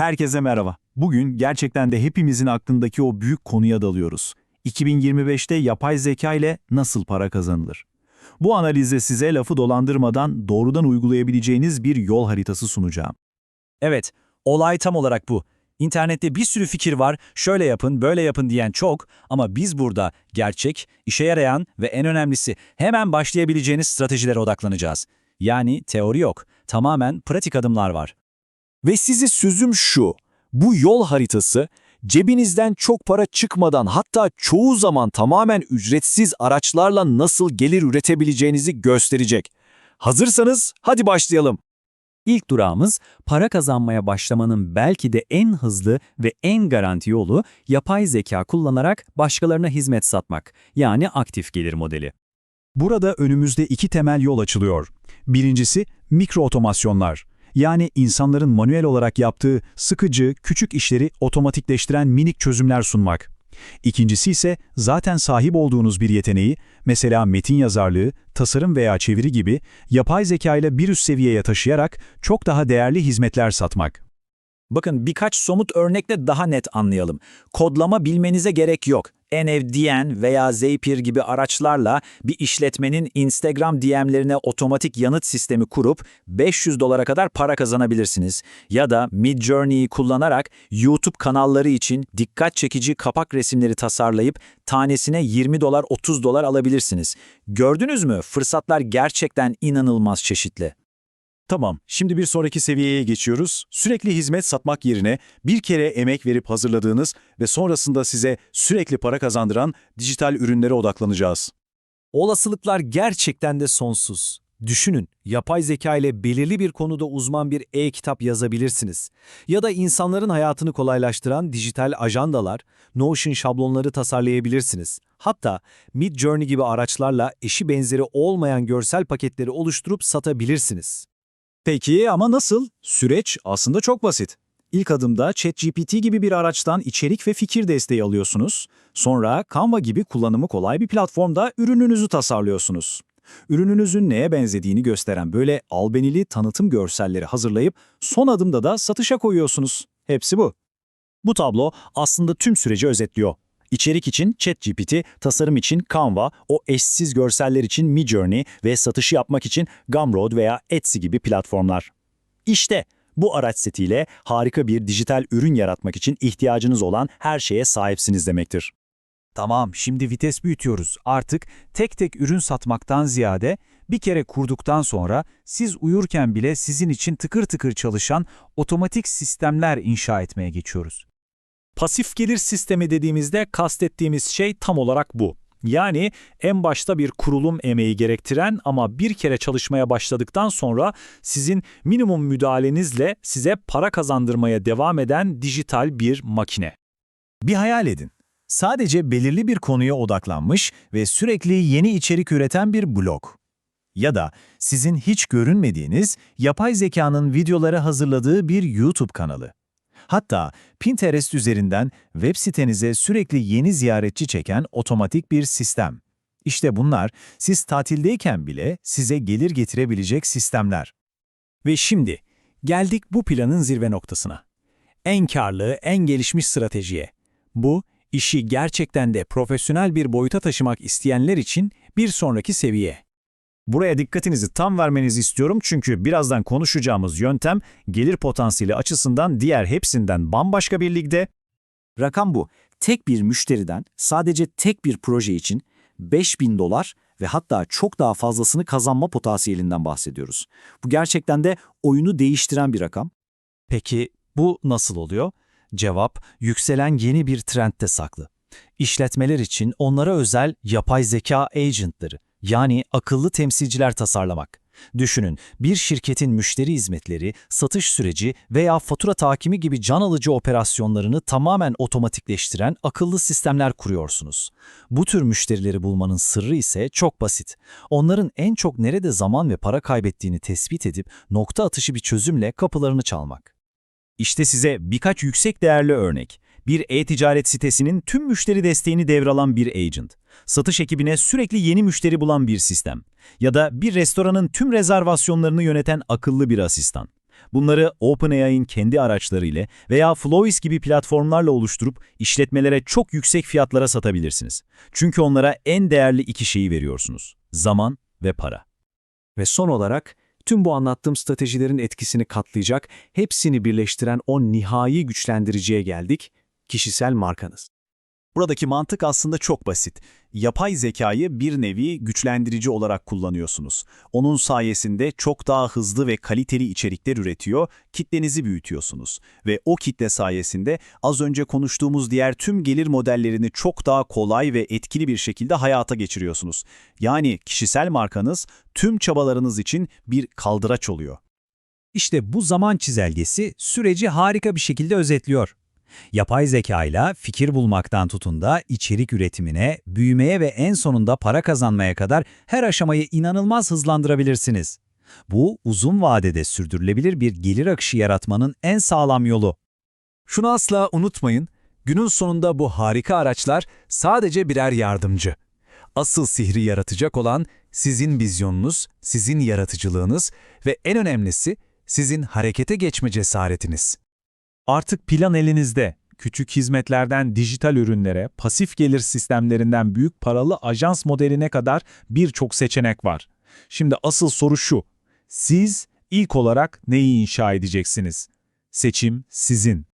Herkese merhaba. Bugün gerçekten de hepimizin aklındaki o büyük konuya dalıyoruz. 2025'te yapay zeka ile nasıl para kazanılır? Bu analizde size lafı dolandırmadan doğrudan uygulayabileceğiniz bir yol haritası sunacağım. Evet, olay tam olarak bu. İnternette bir sürü fikir var, şöyle yapın, böyle yapın diyen çok ama biz burada gerçek, işe yarayan ve en önemlisi hemen başlayabileceğiniz stratejilere odaklanacağız. Yani teori yok, tamamen pratik adımlar var. Ve size sözüm şu, bu yol haritası cebinizden çok para çıkmadan hatta çoğu zaman tamamen ücretsiz araçlarla nasıl gelir üretebileceğinizi gösterecek. Hazırsanız hadi başlayalım. İlk durağımız para kazanmaya başlamanın belki de en hızlı ve en garanti yolu yapay zeka kullanarak başkalarına hizmet satmak, yani aktif gelir modeli. Burada önümüzde iki temel yol açılıyor. Birincisi mikro otomasyonlar. Yani insanların manuel olarak yaptığı sıkıcı, küçük işleri otomatikleştiren minik çözümler sunmak. İkincisi ise zaten sahip olduğunuz bir yeteneği, mesela metin yazarlığı, tasarım veya çeviri gibi yapay zeka ile bir üst seviyeye taşıyarak çok daha değerli hizmetler satmak. Bakın birkaç somut örnekle daha net anlayalım. Kodlama bilmenize gerek yok. NFDN veya Zapier gibi araçlarla bir işletmenin Instagram DM'lerine otomatik yanıt sistemi kurup 500 dolara kadar para kazanabilirsiniz. Ya da Midjourney'i kullanarak YouTube kanalları için dikkat çekici kapak resimleri tasarlayıp tanesine 20 dolar 30 dolar alabilirsiniz. Gördünüz mü? Fırsatlar gerçekten inanılmaz çeşitli. Tamam, şimdi bir sonraki seviyeye geçiyoruz. Sürekli hizmet satmak yerine bir kere emek verip hazırladığınız ve sonrasında size sürekli para kazandıran dijital ürünlere odaklanacağız. Olasılıklar gerçekten de sonsuz. Düşünün, yapay zeka ile belirli bir konuda uzman bir e-kitap yazabilirsiniz. Ya da insanların hayatını kolaylaştıran dijital ajandalar, Notion şablonları tasarlayabilirsiniz. Hatta Midjourney gibi araçlarla eşi benzeri olmayan görsel paketleri oluşturup satabilirsiniz. Peki ama nasıl? Süreç aslında çok basit. İlk adımda ChatGPT gibi bir araçtan içerik ve fikir desteği alıyorsunuz. Sonra Canva gibi kullanımı kolay bir platformda ürününüzü tasarlıyorsunuz. Ürününüzün neye benzediğini gösteren böyle albenili tanıtım görselleri hazırlayıp son adımda da satışa koyuyorsunuz. Hepsi bu. Bu tablo aslında tüm süreci özetliyor. İçerik için ChatGPT, tasarım için Canva, o eşsiz görseller için Midjourney ve satışı yapmak için Gumroad veya Etsy gibi platformlar. İşte bu araç setiyle harika bir dijital ürün yaratmak için ihtiyacınız olan her şeye sahipsiniz demektir. Tamam, şimdi vites büyütüyoruz. Artık tek tek ürün satmaktan ziyade bir kere kurduktan sonra siz uyurken bile sizin için tıkır tıkır çalışan otomatik sistemler inşa etmeye geçiyoruz. Pasif gelir sistemi dediğimizde kastettiğimiz şey tam olarak bu. Yani en başta bir kurulum emeği gerektiren ama bir kere çalışmaya başladıktan sonra sizin minimum müdahalenizle size para kazandırmaya devam eden dijital bir makine. Bir hayal edin. Sadece belirli bir konuya odaklanmış ve sürekli yeni içerik üreten bir blog. Ya da sizin hiç görünmediğiniz yapay zekanın videoları hazırladığı bir YouTube kanalı. Hatta Pinterest üzerinden web sitenize sürekli yeni ziyaretçi çeken otomatik bir sistem. İşte bunlar siz tatildeyken bile size gelir getirebilecek sistemler. Ve şimdi geldik bu planın zirve noktasına. En karlı, en gelişmiş stratejiye. Bu, işi gerçekten de profesyonel bir boyuta taşımak isteyenler için bir sonraki seviye. Buraya dikkatinizi tam vermenizi istiyorum çünkü birazdan konuşacağımız yöntem gelir potansiyeli açısından diğer hepsinden bambaşka bir ligde. Rakam bu. Tek bir müşteriden sadece tek bir proje için 5000 dolar ve hatta çok daha fazlasını kazanma potansiyelinden bahsediyoruz. Bu gerçekten de oyunu değiştiren bir rakam. Peki bu nasıl oluyor? Cevap, yükselen yeni bir trendde saklı. İşletmeler için onlara özel yapay zeka agentları, yani akıllı temsilciler tasarlamak. Düşünün, bir şirketin müşteri hizmetleri, satış süreci veya fatura takimi gibi can alıcı operasyonlarını tamamen otomatikleştiren akıllı sistemler kuruyorsunuz. Bu tür müşterileri bulmanın sırrı ise çok basit. Onların en çok nerede zaman ve para kaybettiğini tespit edip nokta atışı bir çözümle kapılarını çalmak. İşte size birkaç yüksek değerli örnek. Bir e-ticaret sitesinin tüm müşteri desteğini devralan bir agent. Satış ekibine sürekli yeni müşteri bulan bir sistem. Ya da bir restoranın tüm rezervasyonlarını yöneten akıllı bir asistan. Bunları OpenAI'nin kendi araçları ile veya Flowis gibi platformlarla oluşturup işletmelere çok yüksek fiyatlara satabilirsiniz. Çünkü onlara en değerli iki şeyi veriyorsunuz. Zaman ve para. Ve son olarak tüm bu anlattığım stratejilerin etkisini katlayacak, hepsini birleştiren o nihai güçlendiriciye geldik, kişisel markanız. Buradaki mantık aslında çok basit. Yapay zekayı bir nevi güçlendirici olarak kullanıyorsunuz. Onun sayesinde çok daha hızlı ve kaliteli içerikler üretiyor, kitlenizi büyütüyorsunuz. Ve o kitle sayesinde az önce konuştuğumuz diğer tüm gelir modellerini çok daha kolay ve etkili bir şekilde hayata geçiriyorsunuz. Yani kişisel markanız tüm çabalarınız için bir kaldıraç oluyor. İşte bu zaman çizelgesi süreci harika bir şekilde özetliyor. Yapay zeka ile fikir bulmaktan tutun da içerik üretimine, büyümeye ve en sonunda para kazanmaya kadar her aşamayı inanılmaz hızlandırabilirsiniz. Bu uzun vadede sürdürülebilir bir gelir akışı yaratmanın en sağlam yolu. Şunu asla unutmayın, günün sonunda bu harika araçlar sadece birer yardımcı. Asıl sihri yaratacak olan sizin vizyonunuz, sizin yaratıcılığınız ve en önemlisi sizin harekete geçme cesaretiniz. Artık plan elinizde. Küçük hizmetlerden dijital ürünlere, pasif gelir sistemlerinden büyük paralı ajans modeline kadar birçok seçenek var. Şimdi asıl soru şu. Siz ilk olarak neyi inşa edeceksiniz? Seçim sizin.